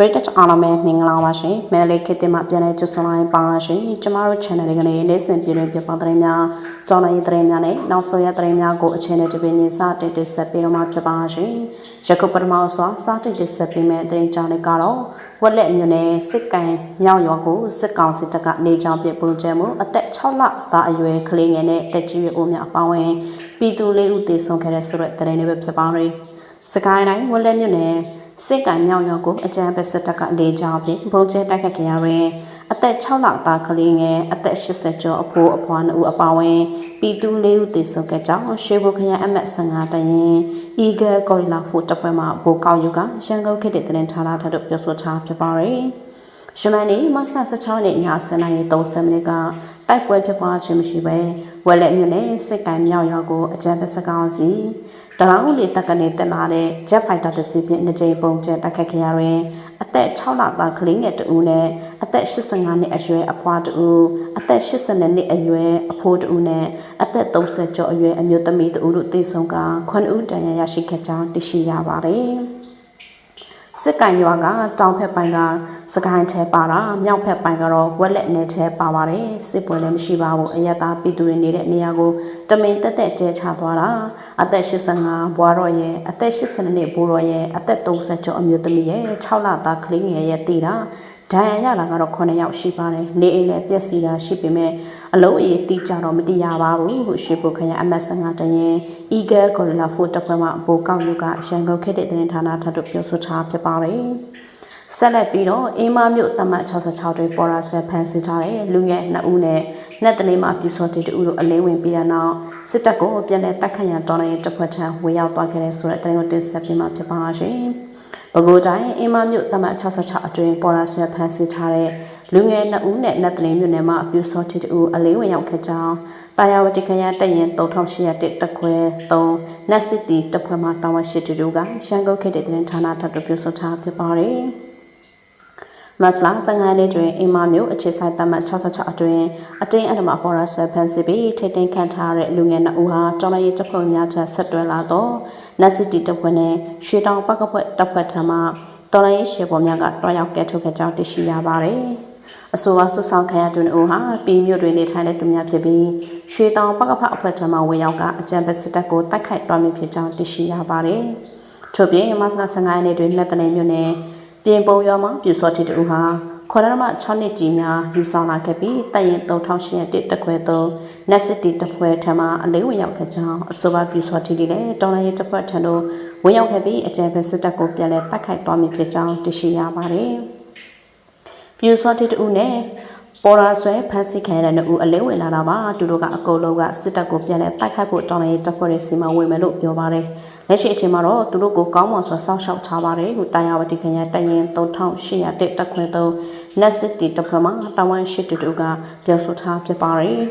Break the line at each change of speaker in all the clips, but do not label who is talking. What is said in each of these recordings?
ပရိသတ်အားလုံးပဲမင်္ဂလာပါရှင်။မဲလေးခေတ်တင်မှာပြန်လည်ကြိုဆိုလိုက်ပါရှင်။ကျမတို့ channel လေးကနေနေ့စဉ်ပြည်တွင်ပြပသတင်းများ၊ကြောင်းနိုင်သတင်းများနဲ့နောက်ဆုံးရသတင်းများကိုအချိန်နဲ့တပင်းချင်းစတင်တင်ဆက်ပေးတော့မှာဖြစ်ပါရှင်။ယခုပထမဆုံးစတင်တင်ဆက်ပေးမယ့်သတင်းကြောင်းလေးကတော့ဝက်လက်မြို့နယ်စစ်ကန်မြောက်ရွာကိုစစ်ကောင်စစ်တပ်ကနေကြောင်းပြပုံကျဲမှုအသက်6လသားအရွယ်ကလေးငယ်နဲ့တက်ကြီးရွယ်ဦးများအပေါင်းဝင်ပြည်သူလေးဦးသေဆုံးခဲ့တဲ့ဆိုတဲ့သတင်းလေးပဲဖြစ်ပါရယ်။စကိုင်းတိုင်းဝက်လက်မြို့နယ် စစ်ကံမြောက်ရွာကိုအကြမ်းဖက်စစ်တပ်ကလေကြောင်းဖြင့်ပုံကျဲတိုက်ခတ်ခဲ့ရတွင်အသက်6လသားကလေးငယ်အသက်80ကျော်အဖိုးအဖွား2ဦးအပါအဝင်ပြည်သူ၄ဦးသေဆုံးခဲ့ကြောင်းရှေးဘုခရန်အမတ်15တရင်အီဂယ်ကော်လာဖိုတပ်ဖွဲ့မှဘိုကောက်ယူကရန်ကုန်ခေတ်တဲ့တင်ထားတာထပ်တို့ပြောဆိုထားဖြစ်ပါရယ် ရှမန်နီမတ်လ16ရက်ည7:30နာရီ30မိနစ်ကတိုက်ပွဲဖြစ်ပွားခြင်းမရှိဘဲဝက်လက်မြို့နယ်စစ်ကိုင်းမြောက်ရွာကိုအကြမ်းဖက်စကောင်းစီတရောင်းလီတက်ကနေတက်လာတဲ့ Jet Fighter တစ်စီးဖြင့်နှစ်ကြိမ်ပုံကျဲတိုက်ခတ်ခဲ့ရတွင်အသက်6လသားကလေးငယ်တဦးနဲ့အသက်85နှစ်အရွယ်အဖွားတဦးအသက်82နှစ်အရွယ်အဖိုးတဦးနဲ့အသက်30ကျော်အရွယ်အမျိုးသမီးတဦးတို့သေဆုံးက9ဦးတန်ရာရရှိခဲ့ကြောင်းသိရှိရပါတယ်။ စစ်ကံရွာကတောင်ဖက်ပိုင်းကစကိုင်းထဲပါတာမြောက်ဖက်ပိုင်းကတော့ဝက်လက်နယ်ထဲပါပါတယ်စစ်ပွဲလည်းမရှိပါဘူးအရသာပြည်သူတွေနေတဲ့နေရာကိုတမင်တက်တက်ကျဲချသွားတာအသက်85ဘွားတော်ရဲ့အသက်82နှစ်ဘိုးတော်ရဲ့အသက်30ကျော်အမျိုးသမီးရဲ့6လသားကလေးငယ်ရဲ့တည်တာ ဒဏ်ရာရတာကတော့9ယောက်ရှိပါတယ်။နေအိမ်လည်းပျက်စီးတာရှိပေမဲ့အလုံးအရေးတိကျတော့မတိရပါဘူးဟုရှေ့ပုခရအမတ်15တရင် Eagle Gorilla 4တပ်ဖွဲ့မှဘိုကောက်ယူကရန်ကုန်ခေတ်တဲ့တင်ဌာနထပ်တို့ပြောဆိုထားဖြစ်ပါတယ်။ဆက်လက်ပြီးတော့အင်းမမြို့တမတ်66တွင်ပေါ်ရာဆွဲဖမ်းဆီးထားတဲ့လူငယ်2ဦးနဲ့နက်တလေးမှာပြူစောတေတူတို့အလင်းဝင်ပြီးတဲ့နောက်စစ်တပ်ကိုပြန်လည်တိုက်ခတ်ရန်တော်လှန်ရေးတပ်ဖွဲ့ထံဝင်ရောက်သွားခဲ့တဲ့ဆိုတဲ့သတင်းကိုတင်ဆက်ပေးမှာဖြစ်ပါရှင်။ ပဲခူးတိုင်းအင်းမမြို့တမတ်66အတွင်းပေါ်ရာဆွဲဖမ်းဆီးထားတဲ့လူငယ်2ဦးနဲ့နတ်တလင်းမြို့နယ်မှာအပြူစောတီတူအလေးဝင်ရောက်ခဲ့ကြောင်းတာယာဝတိခရိုင်တပ်ရင်3800တက်ခွဲ3နတ်စစ်တီတပ်ဖွဲ့မှတာဝန်ရှိသူတို့ကရှမ်းကုတ်ခေတ်တဲ့တင်ဌာနထပ်တို့ပြောဆိုထားဖြစ်ပါတယ်။ မတ်လာ15ရက်နေ့တွင်အင်မာမြို့အခြေဆိုင်တမတ်66အတွင်းအတင်းအဓမ္မပေါ်ရဆွဲဖန်စီပြီးထိတ်သိမ်းခံထားတဲ့လူငယ်2ဦးဟာတော်လိုင်းရေးတပ်ဖွဲ့များချက်ဆက်တွဲလာတော့နက်စစ်တီတပ်ဖွဲ့နဲ့ရွှေတောင်ပကဖွဲ့တပ်ဖွဲ့ထံမှတော်လိုင်းရေးရှေပေါ်များကတွားရောက်ကဲထုတ်ခဲ့ကြောင်းသိရှိရပါတယ်။အဆိုပါဆွဆောင်ခံရသူတို့ဟာပြည်မြို့တွင်နေထိုင်တဲ့သူများဖြစ်ပြီးရွှေတောင်ပကဖအဖွဲ့ထံမှဝင်ရောက်ကအကြံပေးစစ်တပ်ကိုတိုက်ခိုက်တော်မူဖြစ်ကြောင်းသိရှိရပါတယ်။ထို့ပြင်မတ်လ15ရက်နေ့တွင်လက်တနေမြို့နယ် ပြင်ပုံရွာမှာပြူစောတိတူဟာခေါ်ရမ6နှစ်ကြီးများယူဆောင်လာခဲ့ပြီးတရင်3800တက်တခွဲသုံးနက်စစ်တီတခွဲထံမှအလေးဝင်ရောက်ခဲ့ကြောင်းအဆိုပါပြူစောတိတီလည်းတော်လိုင်းရေးတစ်ဖွဲ့ထံသို့ဝင်ရောက်ခဲ့ပြီးအကြံပေးစစ်တပ်ကိုပြန်လည်တိုက်ခိုက်သွားမည်ဖြစ်ကြောင်းသိရှိရပါတယ်။ပြူစောတိတူနဲ့ ပေါ်ရာဆွဲဖမ်းဆီးခံရတဲ့နှစ်ဦးအလင်းဝင်လာတာပါသူတို့ကအကုလုံးကစစ်တပ်ကိုပြန်လဲတိုက်ခိုက်ဖို့တောင်းနေတဲ့တပ်ဖွဲ့တွေစီမံဝင်မယ်လို့ပြောပါတယ်လက်ရှိအချိန်မှာတော့သူတို့ကိုကောင်းမွန်စွာစောင့်ရှောက်ထားပါတယ်ဟုတာယာဝတီခရိုင်တရင်3800တက်တက်ခွဲသုံးနက်စစ်တီတပ်ဖွဲ့မှတာဝန်ရှိသူတို့ကပြောဆိုထားဖြစ်ပါတယ်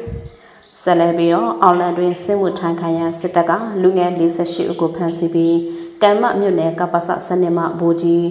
ဆက်လက်ပြီးတော့အော်လန်တွင်စစ်မှုထမ်းခံရစစ်တပ်ကလူငယ်48ဦးကိုဖမ်းဆီးပြီးကံမမြို့နယ်ကပ္ပစစနစ်မှဘိုးကြီး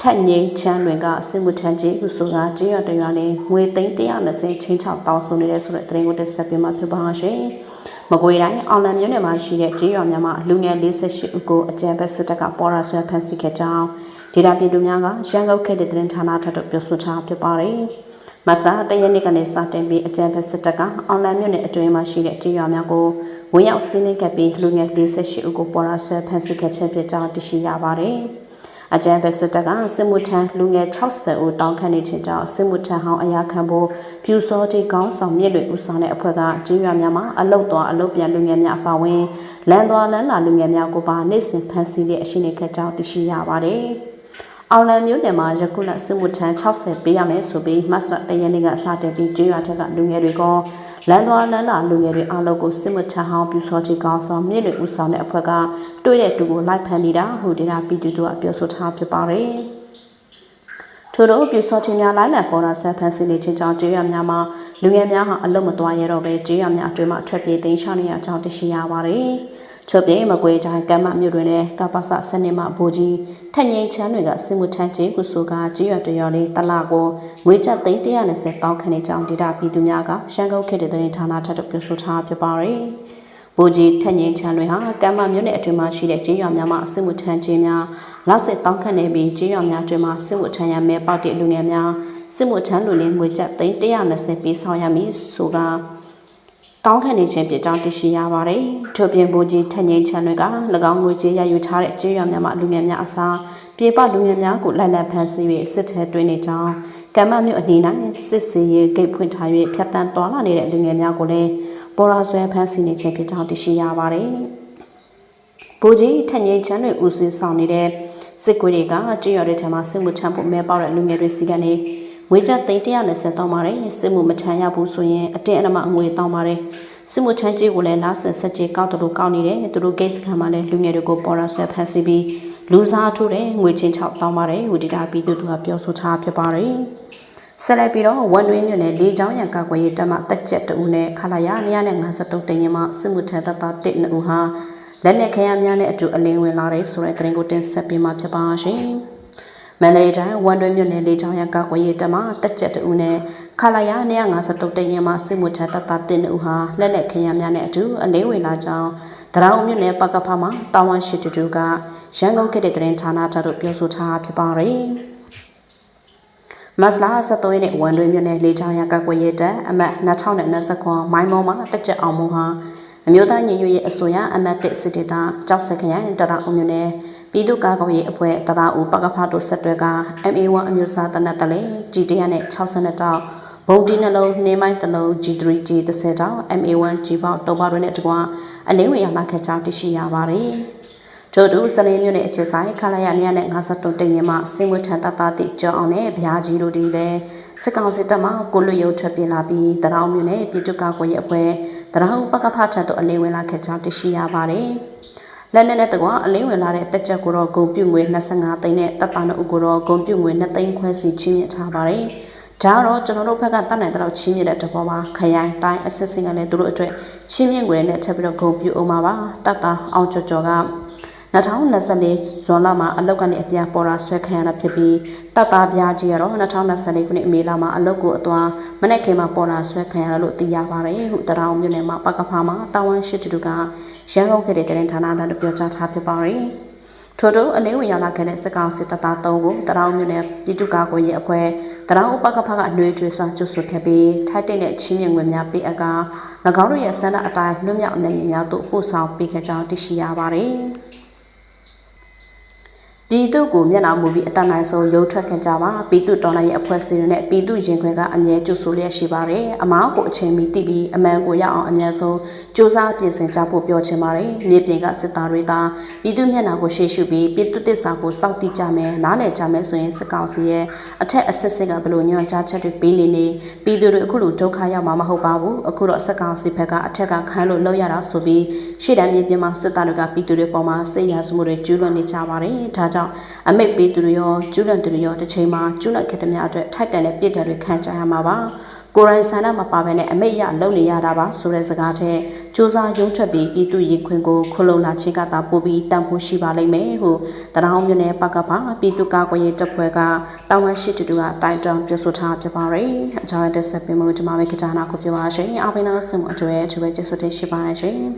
ထက်ငိမ့်ချမ်းတွင်ကစစ်မှုထမ်းကြီးဟုဆိုတာကြေးရတရွာနဲ့ငွေသိန်း120ချင်းချောက်တောင်းဆိုနေတဲ့ဆိုတဲ့သတင်းကိုတက်ဆက်ပြမှာဖြစ်ပါရှင်။မကွေတိုင်းအောင်လံမြို့နယ်မှာရှိတဲ့ကြေးရွာများမှာလူငယ်48ဦးကိုအကြံဖက်စစ်တပ်ကပေါ်ရာဆွဲဖမ်းဆီးခဲ့ကြောင်းဒေတာပြည်သူများကရန်ကုန်ခေတ်တဲ့သတင်းဌာနထပ်တို့ပြောဆိုထားဖြစ်ပါတယ်။မတ်လာတရက်နေ့ကနေစတင်ပြီးအကြံဖက်စစ်တပ်ကအောင်လံမြို့နယ်အတွင်းမှာရှိတဲ့ကြေးရွာများကိုဝင်ရောက်စီးနင်းခဲ့ပြီးလူငယ်48ဦးကိုပေါ်ရာဆွဲဖမ်းဆီးခဲ့ခြင်းဖြစ်ကြောင်းသိရှိရပါတယ်။ အကြံဖက်စစ်တပ်ကစစ်မှုထမ်းလူငယ်60ဦးတောင်းခံနေခြင်းကြောင့်စစ်မှုထမ်းဟောင်းအရာခံဖို့ဖြူစောတိကောင်းဆောင်မြစ်တွေဦးဆောင်တဲ့အဖွဲ့ကကြေးရွာများမှာအလုတ်သွားအလုတ်ပြန်လူငယ်များအပါဝင်လမ်းသွားလမ်းလာလူငယ်များကိုပါနေ့စဉ်ဖမ်းဆီးတဲ့အရှိနေခက်ကြောင်းသိရှိရပါတယ်။ အောင်လံမျိုးနယ်မှာယခုလစစ်မှုထမ်း60ပေးရမယ်ဆိုပြီးမတ်လတရက်နေ့ကစတင်ပြီးကြေးရွာထက်ကလူငယ်တွေကလမ်းသွားလမ်းလာလူငယ်တွေအားလုံးကိုစစ်မှုထမ်းဟောင်းပြူစောချေကောင်းဆောင်မြင့်တွေဦးဆောင်တဲ့အဖွဲ့ကတွေ့တဲ့တူကိုလိုက်ဖမ်းနေတာဟိုဒေတာပြည်သူတို့ကပြောဆိုထားဖြစ်ပါတယ်။ထို့သောပြူစောချေများလိုက်လံပေါ်လာဆက်ဖန်စီနေခြင်းကြောင့်ကြေးရများမှာလူငယ်များဟာအလုံးမသွားရတော့ပဲကြေးရများအတွင်းမှာထွက်ပြေးသိမ်းရှောင်နေရကြောင်းသိရှိရပါတယ်။ ချုပ်ပြေမကွေတိုင်းကမ္မမြို့တွင်လည်းကပ္ပစစနစ်မှဘိုးကြီးထက်ငိန်ချမ်းတွေကစစ်မှုထမ်းကြီးကုဆိုကကြေးရွာတရွာလေးတလကိုငွေကျပ်သိန်း120တောင်းခန့်နေကြောင်းဒေတာပြည်သူများကရှမ်းကုန်းခေတ်တဲ့သတင်းဌာနထပ်တို့ပြောဆိုထားဖြစ်ပါတယ်။ဘိုးကြီးထက်ငိန်ချမ်းတွေဟာကမ္မမြို့နယ်အတွင်းမှာရှိတဲ့ကြေးရွာများမှာစစ်မှုထမ်းကြီးများလက်စစ်တောင်းခံနေပြီးကြေးရွာများတွင်မှစစ်မှုထမ်းရမယ်ပေါတဲ့လူငယ်များစစ်မှုထမ်းလူလင်းငွေကျပ်320ပေးဆောင်ရမည်ဆိုက တောင်းခံနေခြင်းဖြစ်ကြောင်းသိရှိရပါတယ်။ထို့ပြင်ဘူကြီးထက်ငိမ့်ချန်တွေက၎င်းငွေကြေးရယူထားတဲ့ကြေးရွာများမှလူငယ်များအစားပြေပလူငယ်များကိုလိုက်လံဖမ်းဆီး၍စစ်ထဲတွင်းနေကြောင်းကမ္မမြို့အနီး၌စစ်စီရေးဂိတ်ဖွင့်ထား၍ဖြတ်တန်းသွားလာနေတဲ့လူငယ်များကိုလည်းပေါ်ရာဆွဲဖမ်းဆီးနေခြင်းဖြစ်ကြောင်းသိရှိရပါတယ်။ဘူကြီးထက်ငိမ့်ချန်တွေဦးစီးဆောင်နေတဲ့စစ်ကွေးတွေကကြေးရွာတွေထဲမှာစစ်မှုထမ်းဖို့မဲပေါက်တဲ့လူငယ်တွေစီကနေ ငွေကျပ်330တောင်းပါတယ်စစ်မှုမထမ်းရဘူးဆိုရင်အတင်းအဓမ္မငွေတောင်းပါတယ်စစ်မှုထမ်းကြီးကိုလည်းလာဆန်ဆက်ကြီးကောက်တူကောက်နေတယ်သူတို့ဂိတ်စခန်းမှာလည်းလူငယ်တွေကိုပေါ်ရာဆွဲဖမ်းဆီးပြီးလူစားထိုးတယ်ငွေချင်း6တောင်းပါတယ်ဟိုဒီတာပြီးသူတို့ကပြောဆိုထားဖြစ်ပါတယ်ဆက်လက်ပြီးတော့ဝန်တွင်းမြို့နယ်လေးချောင်းရံကာကွယ်ရေးတပ်မတက်ချက်တူနဲ့ခလာရ953တင်ရင်မှစစ်မှုထမ်းတပ်သားတစ်နဦးဟာလက်နက်ခဲယမ်းများနဲ့အတူအလင်းဝင်လာတဲ့ဆိုတဲ့သတင်းကိုတင်ဆက်ပေးမှာဖြစ်ပါရှင်။ မန္တလေးတိုင်းဝန်တွင်းမြို့နယ်လေးချောင်းရကောက်ွယ်ရေးတပ်မှတက်ကြက်တူနဲ့ခလာရ153တရင်မှစစ်မှုထမ်းတပ်သားတင်ဦးဟာလက်လက်ခရမ်းများနဲ့အတူအလေးဝင်လာကြောင်းတရောင်မြို့နယ်ပကဖမှာတာဝန်ရှိတူတူကရန်ကုန်ခေတ်တဲ့တင်ဌာနထတို့ပြောဆိုထားဖြစ်ပါတယ်မစလာ73ရက်နေ့ဝန်တွင်းမြို့နယ်လေးချောင်းရကောက်ွယ်ရေးတပ်အမတ်2029မိုင်းမောမှာတက်ကြက်အောင်မဟာအမျိုးသားညီညွတ်ရေးအစိုးရအမတ်တစ်စစ်တေတာကြောက်စခရိုင်တရအောင်မြို့နယ် ပြည်သူ့ကာကွယ်ရေးအဖွဲ့တရဦးပကဖာတို့ဆက်တွဲက MA1 အမျိုးအစားတနက်တလဲ G100 နဲ့62တောက်ဘုံတီနှလုံးနှင်းမိုင်းတစ်လုံး G3G 30 တောက် MA1 G ပေါက်တုံးပါတွေနဲ့တကွာအလင်းဝင်ရလာခဲ့ကြောင်းသိရှိရပါတယ်။ထို့သူစလင်းမြို့နယ်အခြေဆိုင်ခလာရနေရနဲ့53တိမ်ရင်မှစင်ဝထန်တတတိကြောင်းအောင်နဲ့ဗျာကြီးတို့ဒီလည်းစစ်ကောင်စစ်တပ်မှကိုလွတ်ရုံထွက်ပြေးလာပြီးတရောင်မြို့နယ်ပြည်သူ့ကာကွယ်ရေးအဖွဲ့တရောင်ပကဖထတ်တို့အလင်းဝင်လာခဲ့ကြောင်းသိရှိရပါတယ်။ လက်နက်နဲ့တကွာအလင်းဝင်လာတဲ့တက်ချက်ကိုတော့ဂုံပြုတ်ငွေ25သိန်းနဲ့တပ်သားတို့ကိုတော့ဂုံပြုတ်ငွေ2သိန်းခွဲစီချင်းမြထားပါတယ်။ဒါကတော့ကျွန်တော်တို့ဘက်ကတတ်နိုင်တဲ့ချင်းမြတဲ့တဘောပါခရိုင်တိုင်းအစစ်စင်ကလည်းတို့အတွက်ချင်းမြငွေနဲ့ထပ်ပြီးတော့ဂုံပြုတ်အောင်ပါပါတပ်သားအောင်ကျော်ကျော်က 2024ဇွန်လမှာအလုတ်ကနေအပြန်ပေါ်လာဆွဲခံရတာဖြစ်ပြီးတပ်သားပြားကြီးကတော့2024ခုနှစ်မေလမှာအလုတ်ကိုအသွားမနေ့ကမှပေါ်လာဆွဲခံရလို့သိရပါတယ်ဟုတရောင်မြို့နယ်မှာပကဖာမှာတာဝန်ရှိတူကရန်ကုန်ခေတ်တဲ့တင်ဌာနနဲ့ပြောကြားထားဖြစ်ပါတယ်ထို့ထို့အလင်းဝင်ရောက်လာခဲ့တဲ့စကောင်စစ်တပ်သား၃ကိုတရောင်မြို့နယ်ပြည်သူ့ကာကွယ်ရေးအဖွဲ့တရောင်ဥပကဖကအနှွေးထွေးစွာကျွတ်ဆွခဲ့ပြီးထိုက်တဲ့နဲ့ချင်းမြင့်ငွေများပေးအပ်က၎င်းတို့ရဲ့ဆန္ဒအတိုင်းလွတ်မြောက်အနေများသို့ပို့ဆောင်ပေးခဲ့ကြောင်းသိရှိရပါတယ်။ ပြည်သူကိုမျက်နှာမူပြီးအတနိုင်ဆုံးရုံထွက်ခင်ကြပါပြည်သူတော်လှန်ရေးအဖွဲ့အစည်းတွေနဲ့ပြည်သူရင်ခွင်ကအမြဲကြိုဆိုလျက်ရှိပါတယ်အမားကိုအချိန်မီတည်ပြီးအမှန်ကိုရအောင်အမြန်ဆုံးစူးစမ်းပြင်ဆင်ကြဖို့ပြောချင်ပါတယ်မြေပြင်ကစစ်သားတွေသာပြည်သူမျက်နှာကိုရှေ့ရှုပြီးပြည်သူတစ္ဆာကိုစောင့်တည်ကြမယ်နားလည်ကြမယ်ဆိုရင်စစ်ကောင်စီရဲ့အထက်အစစ်စစ်ကဘလို့ညွှန်ကြားချက်တွေပေးနေနေပြည်သူတွေအခုလိုဒုက္ခရောက်မှာမဟုတ်ပါဘူးအခုတော့စစ်ကောင်စီဘက်ကအထက်ကခိုင်းလို့လောက်ရတာဆိုပြီးရှေ့တန်းမြေပြင်မှာစစ်သားတွေကပြည်သူတွေပေါ်မှာစိတ်ရစမှုတွေကျူးလွန်နေကြပါတယ်ဒါကြောင့်ကြောင့်အမိတ်ပေးသူတွေရောကျူးလွန်သူတွေရောတစ်ချိန်မှာကျူးလွန်ခဲ့တဲ့များအတွက်ထိုက်တန်တဲ့ပြစ်ဒဏ်တွေခံကြရမှာပါကိုရိုင်းဆန္ဒမပါဘဲနဲ့အမိတ်ရလုံနေရတာပါဆိုတဲ့စကားထက်စူးစမ်းရုံးထွက်ပြီးပြည်သူရေခွင်ကိုခလုံလာခြင်းကသာပို့ပြီးတန်ဖို့ရှိပါလိမ့်မယ်ဟုတရောင်းမြနဲ့ပကပပြည်သူကာကွယ်ရေးတပ်ဖွဲ့ကတာဝန်ရှိသူတို့ကတိုင်တောင်ပြောဆိုထားပြပါရယ်အကြောင်းတက်ဆက်ပြမှုဒီမှာပဲကြတာနာကိုပြောပါရှင်အပိနာဆင်မှုအတွေ့အကြုံကျေးဇူးတင်ရှိပါတယ်ရှင်